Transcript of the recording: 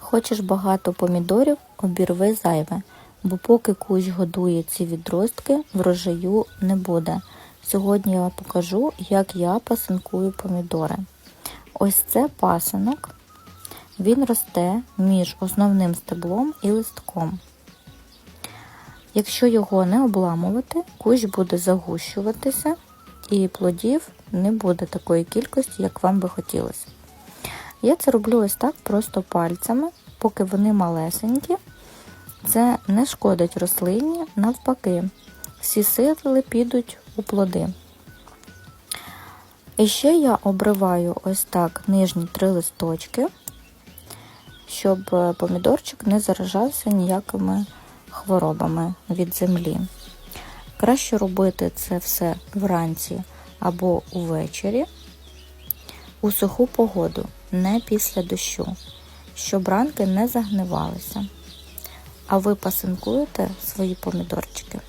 Хочеш багато помідорів, обірви зайве, бо поки кущ годує ці відростки, врожаю не буде. Сьогодні я вам покажу, як я пасинкую помідори. Ось це пасинок. Він росте між основним стеблом і листком. Якщо його не обламувати, кущ буде загущуватися і плодів не буде такої кількості, як вам би хотілося. Я це роблю ось так просто пальцями, поки вони малесенькі. Це не шкодить рослині, навпаки, всі сили підуть у плоди. І ще я обриваю ось так нижні три листочки, щоб помідорчик не заражався ніякими хворобами від землі. Краще робити це все вранці або увечері у суху погоду, не після дощу, щоб ранки не загнивалися. А ви пасинкуєте свої помідорчики?